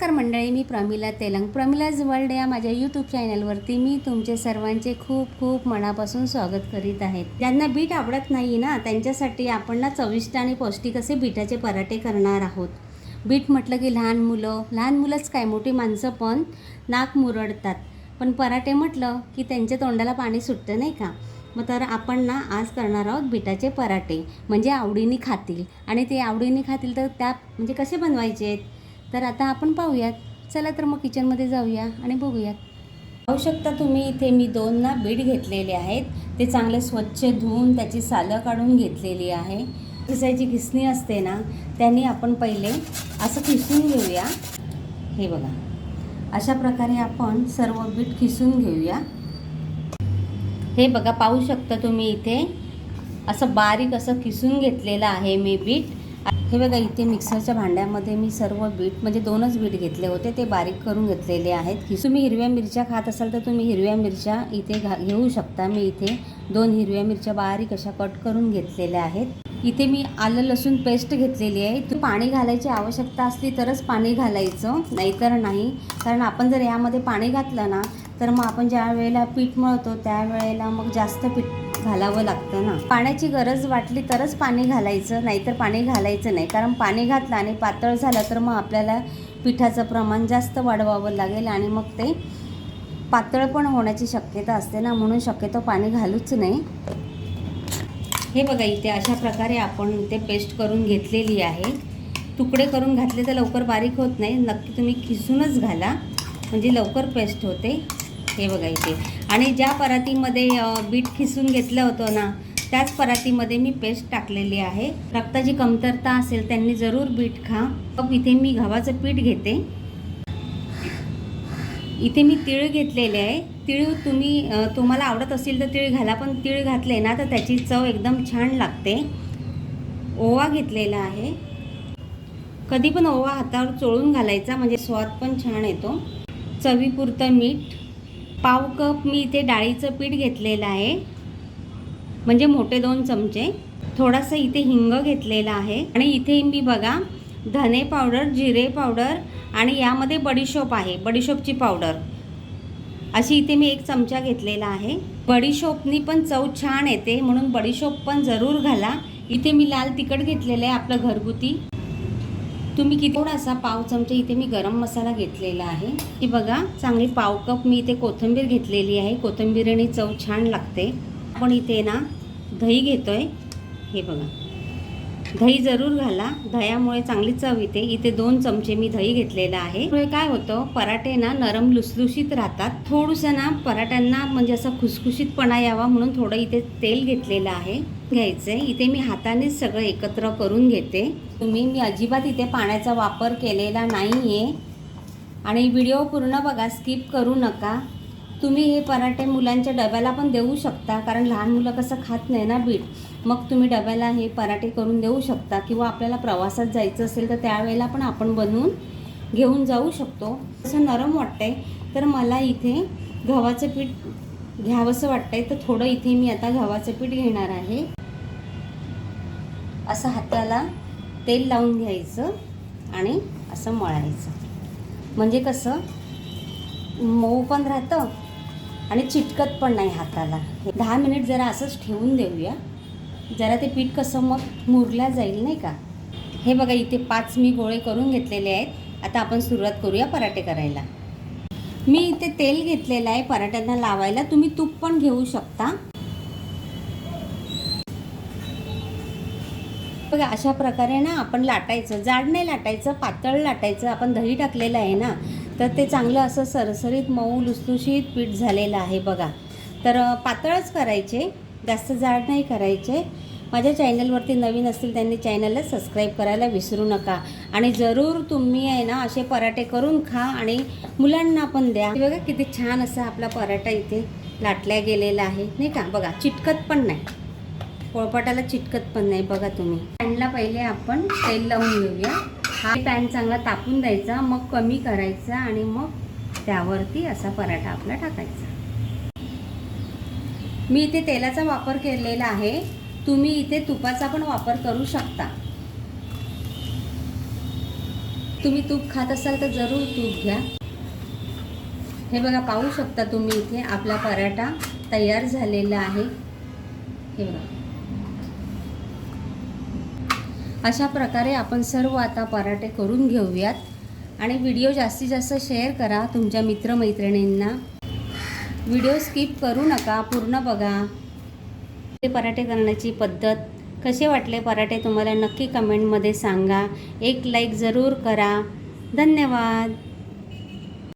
नमस्कार मंडळी मी प्रमिला तेलंग. प्रमिलाज वर्ल्ड या माझ्या यूट्यूब चॅनलवरती मी तुमचे सर्वांचे खूप खूप मनापासून स्वागत करीत आहेत ज्यांना बीट आवडत नाही ना त्यांच्यासाठी आपण ना चविष्ट आणि पौष्टिक असे बीटाचे पराठे करणार आहोत. बीट म्हटलं की लहान मुलं लहान मुलंच काय मोठी माणसं पण नाक मुरडतात. पण पराठे म्हटलं की त्यांच्या तोंडाला पाणी सुटतं नाही का? मग तर आपण ना आज करणार आहोत बिटाचे पराठे. म्हणजे आवडीने खातील. आणि ते आवडीने खातील तर त्या म्हणजे कसे बनवायचे? आहेत तर आता आपण पाहूयात. चला तर मग किचनमध्ये जाऊया आणि बघूयात. पाहू शकता तुम्ही इथे मी दोन ना बीट घेतलेले आहेत. ते चांगले स्वच्छ धुवून त्याची सालं काढून घेतलेली आहे. खिसायची खिसणी असते ना त्यांनी आपण पहिले असं खिसून घेऊया. हे बघा. अशा प्रकारे आपण सर्व बीट खिसून घेऊया. हे बघा पाहू शकता तुम्ही इथे असं बारीक असं खिसून घेतलेलं आहे मी बीट हे बघा इथे मिक्सरच्या भांड्यामध्ये मी सर्व बीट म्हणजे दोनच बीट घेतले होते ते बारीक करून घेतलेले आहेत. की तुम्ही हिरव्या मिरच्या खात असाल तर तुम्ही हिरव्या मिरच्या इथे घा घेऊ शकता. मी इथे दोन हिरव्या मिरच्या बारीक अशा कट करून घेतलेल्या आहेत. इथे मी आलं लसूण पेस्ट घेतलेली आहे. तू पाणी घालायची आवश्यकता असली तरच पाणी घालायचं नाहीतर नाही. कारण आपण जर यामध्ये पाणी घातलं ना तर मग आपण ज्या वेळेला पीठ मळतो त्यावेळेला मग जास्त पीठ घालावं लागतं ना. पाण्याची गरज वाटली तरच पाणी घालायचं नाहीतर पाणी घालायचं नाही. कारण पाणी घातलं आणि पातळ झालं तर मग आपल्याला पिठाचं प्रमाण जास्त वाढवावं लागेल आणि मग ते पातळ पण होण्याची शक्यता असते ना. म्हणून शक्यतो पाणी घालूच नाही हे बघा इथे अशा प्रकारे आपण ते पेस्ट करून घेतलेली आहे. तुकडे करून घातले तर लवकर बारीक होत नाही. नक्की तुम्ही खिसूनच घाला. म्हणजे लवकर पेस्ट होते. हे बघा इथे. आणि ज्या परातीमध्ये बीट खिसून घेतलं होतं ना त्याच परातीमध्ये मी पेस्ट टाकलेली आहे. रक्ताची कमतरता असेल त्यांनी जरूर बीट खा. मग इथे मी गव्हाचं पीठ घेते. इथे मी तिळ घेतलेले आहे. तिळ तुम्ही तुम्हाला आवडत असेल तर तिळ घाला पण तिळ घातले ना तर त्याची चव एकदम छान लागते. ओवा घेतलेला आहे. कधी पण ओवा हातावर चोळून घालायचा म्हणजे स्वाद पण छान येतो. चवीपुरतं मीठ. पाव कप मी इथे डाळीचं पीठ घेतलेलं आहे. म्हणजे मोठे दोन चमचे. थोडासा इथे हिंग घेतलेला आहे. आणि इथे मी बघा धने पावडर जिरे पावडर आणि यामध्ये बडीशोप आहे. बडीशोपची पावडर. अशी इथे मी एक चमचा घेतलेला आहे. बडीशोपनी पण चव छान येते. म्हणून बडीशोप पण जरूर घाला. इथे मी लाल तिखट घेतलेलं आहे आपलं घरगुती. तुम्ही किती थोडासा पाव चमचा इथे मी गरम मसाला घेतलेला आहे. की बघा चांगली पाव कप मी इथे कोथिंबीर घेतलेली आहे. कोथिंबीरने चव छान लागते. आपण इथे ना दही घेतोय. हे बघा. दही जरूर घाला. दह्यामुळे चांगली चव येते. इथे दोन चमचे मी दही घेतलेलं आहे. त्यामुळे काय होतं? पराठे ना नरम लुसलुशीत राहतात. थोडंसं ना पराठ्यांना म्हणजे असं खुसखुशीतपणा यावा म्हणून थोडं इथे तेल घेतलेलं आहे. घ्यायचं आहे इथे मी हातानेच सगळं एकत्र करून घेते. तुम्ही मी अजिबात इथे पाण्याचा वापर केलेला नाही आहे आणि व्हिडिओ पूर्ण बघा. स्किप करू नका. तुम्ही हे पराठे मुलांच्या डब्याला पण देऊ शकता कारण लहान मुलं कसं खात नाही ना बीट. मग तुम्ही डब्याला हे पराठे करून देऊ शकता किंवा आपल्याला प्रवासात जायचं असेल तर त्यावेळेला पण आपण बनवून घेऊन जाऊ शकतो. असं नरम वाटतंय तर मला इथे गव्हाचं पीठ घ्यावंसं वाटतंय तर थोडं इथे मी आता गव्हाचं पीठ घेणार आहे. असं हाताला तेल लावून घ्यायचं आणि असं मळायचं. म्हणजे कसं मऊ पण राहतं आणि चिटकत पण नाही हाताला. दहा मिनिट जरा असंच ठेवून देऊया. जरा ते पीठ कसं मग मुरल्या जाईल नाही का? हे बघा इथे पाच मी गोळे करून घेतलेले आहेत. आता आपण सुरुवात करूया पराठे करायला. मी इथे तेल घेतलेलं आहे पराठ्यांना लावायला. तुम्ही तूप पण घेऊ शकता. बघा अशा प्रकारे ना आपण लाटायचं जाड नाही लाटायचं पातळ लाटायचं आपण दही टाकलेलं आहे ना तर ते चांगलं असं सरसरीत मऊ लुसलुशीत पीठ झालेलं आहे बघा. तर पातळच करायचे जास्त जाड नाही करायचे. माझ्या चॅनलवरती नवीन असतील त्यांनी चॅनलला सबस्क्राईब करायला विसरू नका. आणि जरूर तुम्ही आहे ना असे पराठे करून खा आणि मुलांना पण द्या. बघा किती छान असा आपला पराठा इथे लाटल्या गेलेला आहे नाही का? बघा चिटकत पण नाही. पोळपाटाला चिटकत पण नाही बघा तुम्ही. पॅनला पहिले आपण तेल लावून घेऊया. हा पॅन चांगला तापून द्यायचा मग कमी करायचा आणि मग त्यावरती असा पराठा आपला टाकायचा. मी इथे तेलाचा वापर केलेला आहे. तुम्ही इथे तुपाचा पण वापर करू शकता. तुम्ही तूप खात असाल तर जरूर तूप घ्या. हे बघा पाहू शकता तुम्ही इथे आपला पराठा तयार झालेला आहे. हे बघा. अशा प्रकारे आपण सर्व आता पराठे करून घेऊयात. आणि व्हिडिओ जास्तीत जास्त शेअर करा तुमच्या मित्रमैत्रिणींना. व्हिडिओ स्किप करू नका पूर्ण बघा. ते पराठे करण्याची पद्धत कसे वाटले पराठे तुम्हाला नक्की कमेंटमध्ये सांगा. एक लाईक जरूर करा. धन्यवाद.